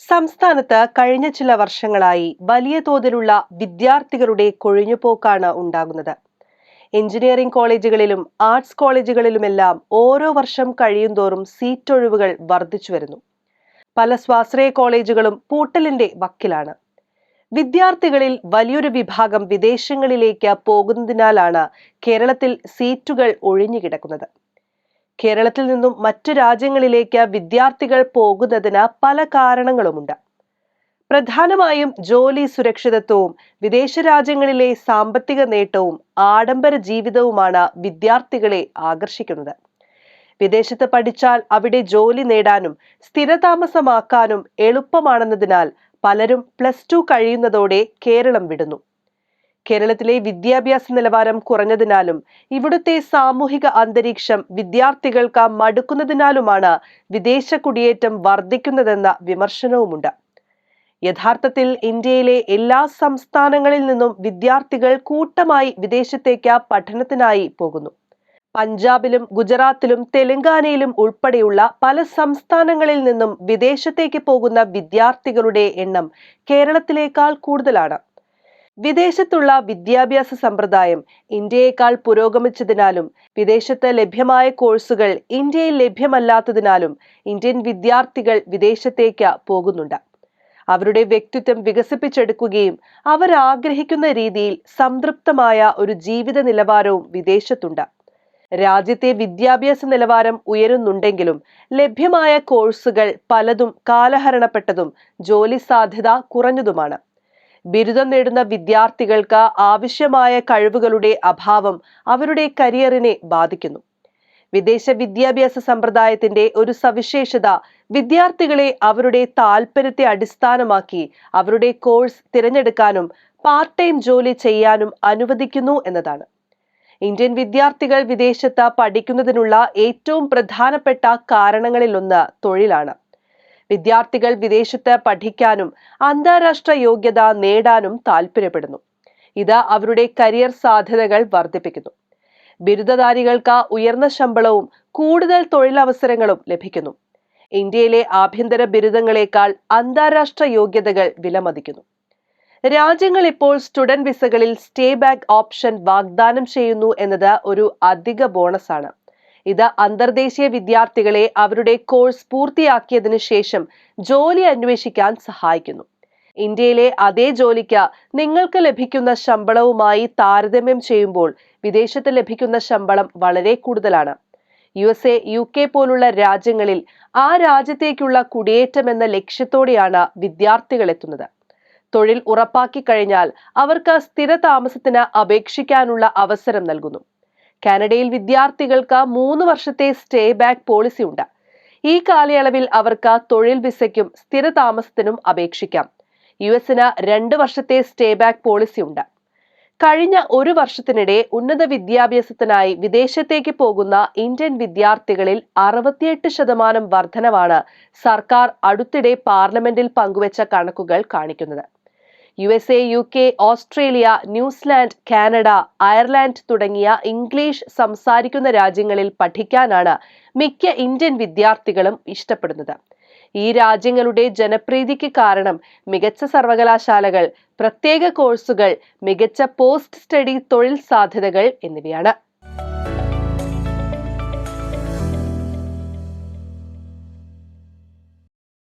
സംസ്ഥാനത്ത് കഴിഞ്ഞ ചില വർഷങ്ങളായി വലിയ തോതിലുള്ള വിദ്യാർത്ഥികളുടെ കൊഴിഞ്ഞുപോക്കാണ് ഉണ്ടാകുന്നത്. എഞ്ചിനീയറിംഗ് കോളേജുകളിലും ആർട്സ് കോളേജുകളിലുമെല്ലാം ഓരോ വർഷം കഴിയുന്തോറും സീറ്റ് ഒഴിവുകൾ വർദ്ധിച്ചു വരുന്നു. പല സ്വാശ്രയ കോളേജുകളും പൂട്ടലിന്റെ വക്കിലാണ്. വിദ്യാർത്ഥികളിൽ വലിയൊരു വിഭാഗം വിദേശങ്ങളിലേക്ക് പോകുന്നതിനാലാണ് കേരളത്തിൽ സീറ്റുകൾ ഒഴിഞ്ഞുകിടക്കുന്നത് കേരളത്തിൽ നിന്നും മറ്റു രാജ്യങ്ങളിലേക്ക് വിദ്യാർത്ഥികൾ പോകുന്നതിന് പല കാരണങ്ങളുമുണ്ട്. പ്രധാനമായും ജോലി സുരക്ഷിതത്വവും വിദേശ രാജ്യങ്ങളിലെ സാമ്പത്തിക നേട്ടവും ആഡംബര ജീവിതവുമാണ് വിദ്യാർത്ഥികളെ ആകർഷിക്കുന്നത്. വിദേശത്ത് പഠിച്ചാൽ അവിടെ ജോലി നേടാനും സ്ഥിരതാമസമാക്കാനും എളുപ്പമാണെന്നതിനാൽ പലരും പ്ലസ് ടു കഴിയുന്നതോടെ കേരളം വിടുന്നു. കേരളത്തിലെ വിദ്യാഭ്യാസ നിലവാരം കുറഞ്ഞതിനാലും ഇവിടുത്തെ സാമൂഹിക അന്തരീക്ഷം വിദ്യാർത്ഥികൾക്ക് മടുക്കുന്നതിനാലുമാണ് വിദേശ കുടിയേറ്റം വർദ്ധിക്കുന്നതെന്ന വിമർശനവുമുണ്ട്. യഥാർത്ഥത്തിൽ ഇന്ത്യയിലെ എല്ലാ സംസ്ഥാനങ്ങളിൽ നിന്നും വിദ്യാർത്ഥികൾ കൂട്ടമായി വിദേശത്തേക്ക് പഠനത്തിനായി പോകുന്നു. പഞ്ചാബിലും ഗുജറാത്തിലും തെലങ്കാനയിലും ഉൾപ്പെടെയുള്ള പല സംസ്ഥാനങ്ങളിൽ നിന്നും വിദേശത്തേക്ക് പോകുന്ന വിദ്യാർത്ഥികളുടെ എണ്ണം കേരളത്തിലേക്കാൾ കൂടുതലാണ്. വിദേശത്തുള്ള വിദ്യാഭ്യാസ സമ്പ്രദായം ഇന്ത്യയേക്കാൾ പുരോഗമിച്ചതിനാലും വിദേശത്ത് ലഭ്യമായ കോഴ്സുകൾ ഇന്ത്യയിൽ ലഭ്യമല്ലാത്തതിനാലും ഇന്ത്യൻ വിദ്യാർത്ഥികൾ വിദേശത്തേക്ക് പോകുന്നുണ്ട്. അവരുടെ വ്യക്തിത്വം വികസിപ്പിച്ചെടുക്കുകയും അവർ ആഗ്രഹിക്കുന്ന രീതിയിൽ സംതൃപ്തമായ ഒരു ജീവിത നിലവാരവും വിദേശത്തുണ്ട്. രാജ്യത്തെ വിദ്യാഭ്യാസ നിലവാരം ഉയരുന്നുണ്ടെങ്കിലും ലഭ്യമായ കോഴ്സുകൾ പലതും കാലഹരണപ്പെട്ടതും ജോലി സാധ്യത കുറഞ്ഞതുമാണ്. ബിരുദം നേടുന്ന വിദ്യാർത്ഥികൾക്ക് ആവശ്യമായ കഴിവുകളുടെ അഭാവം അവരുടെ കരിയറിനെ ബാധിക്കുന്നു. വിദേശ വിദ്യാഭ്യാസ സമ്പ്രദായത്തിന്റെ ഒരു സവിശേഷത വിദ്യാർത്ഥികളെ അവരുടെ താല്പര്യത്തെ അടിസ്ഥാനമാക്കി അവരുടെ കോഴ്സ് തിരഞ്ഞെടുക്കാനും പാർട്ട് ടൈം ജോലി ചെയ്യാനും അനുവദിക്കുന്നു എന്നതാണ്. ഇന്ത്യൻ വിദ്യാർത്ഥികൾ വിദേശത്ത് പഠിക്കുന്നതിനുള്ള ഏറ്റവും പ്രധാനപ്പെട്ട കാരണങ്ങളിലൊന്ന് തൊഴിലാണ്. വിദ്യാർത്ഥികൾ വിദേശത്ത് പഠിക്കാനും അന്താരാഷ്ട്ര യോഗ്യത നേടാനും താൽപ്പര്യപ്പെടുന്നു ഇത് അവരുടെ കരിയർ സാധ്യതകൾ വർദ്ധിപ്പിക്കുന്നു. ബിരുദധാരികൾക്ക് ഉയർന്ന ശമ്പളവും കൂടുതൽ തൊഴിലവസരങ്ങളും ലഭിക്കുന്നു. ഇന്ത്യയിലെ ആഭ്യന്തര ബിരുദങ്ങളെക്കാൾ അന്താരാഷ്ട്ര യോഗ്യതകൾ വിലമതിക്കുന്നു. രാജ്യങ്ങൾ ഇപ്പോൾ സ്റ്റുഡന്റ് വിസകളിൽ സ്റ്റേ ബാക്ക് ഓപ്ഷൻ വാഗ്ദാനം ചെയ്യുന്നു എന്നത് ഒരു അധിക ബോണസാണ്. ഇത് അന്തർദേശീയ വിദ്യാർത്ഥികളെ അവരുടെ കോഴ്സ് പൂർത്തിയാക്കിയതിനു ശേഷം ജോലി അന്വേഷിക്കാൻ സഹായിക്കുന്നു. ഇന്ത്യയിലെ അതേ ജോലിക്ക് നിങ്ങൾക്ക് ലഭിക്കുന്ന ശമ്പളവുമായി താരതമ്യം ചെയ്യുമ്പോൾ വിദേശത്ത് ലഭിക്കുന്ന ശമ്പളം വളരെ കൂടുതലാണ്. U S A U K പോലുള്ള രാജ്യങ്ങളിൽ ആ രാജ്യത്തേക്കുള്ള കുടിയേറ്റം എന്ന ലക്ഷ്യത്തോടെയാണ് വിദ്യാർത്ഥികൾ എത്തുന്നത്. തൊഴിൽ ഉറപ്പാക്കി കഴിഞ്ഞാൽ അവർക്ക് സ്ഥിര താമസത്തിന് അപേക്ഷിക്കാനുള്ള അവസരം നൽകുന്നു. കാനഡയിൽ വിദ്യാർത്ഥികൾക്ക് മൂന്ന് വർഷത്തെ സ്റ്റേ ബാക്ക് പോളിസി ഉണ്ട്. ഈ കാലയളവിൽ അവർക്ക് തൊഴിൽ വിസയ്ക്കും സ്ഥിര താമസത്തിനും അപേക്ഷിക്കാം. യു എസിന് രണ്ട് വർഷത്തെ സ്റ്റേ ബാക്ക് പോളിസി ഉണ്ട്. കഴിഞ്ഞ ഒരു വർഷത്തിനിടെ ഉന്നത വിദ്യാഭ്യാസത്തിനായി വിദേശത്തേക്ക് പോകുന്ന ഇന്ത്യൻ വിദ്യാർത്ഥികളിൽ അറുപത്തിയെട്ട് ശതമാനം വർധനവാണ് സർക്കാർ അടുത്തിടെ പാർലമെന്റിൽ പങ്കുവച്ച കണക്കുകൾ കാണിക്കുന്നത്. U S A U K Australia New Zealand Canada Ireland തുടങ്ങിയ ഇംഗ്ലീഷ് സംസാരിക്കുന്ന രാജ്യങ്ങളിൽ പഠിക്കാനാണ് മിക്ക ഇന്ത്യൻ വിദ്യാർത്ഥികളും ഇഷ്ടപ്പെടുന്നത്. ഈ രാജ്യങ്ങളുടെ ജനപ്രീതിക്ക് കാരണം മികച്ച സർവകലാശാലകൾ പ്രത്യേക കോഴ്സുകൾ മികച്ച പോസ്റ്റ് സ്റ്റഡി തൊഴിൽ സാധ്യതകൾ എന്നിവയാണ്.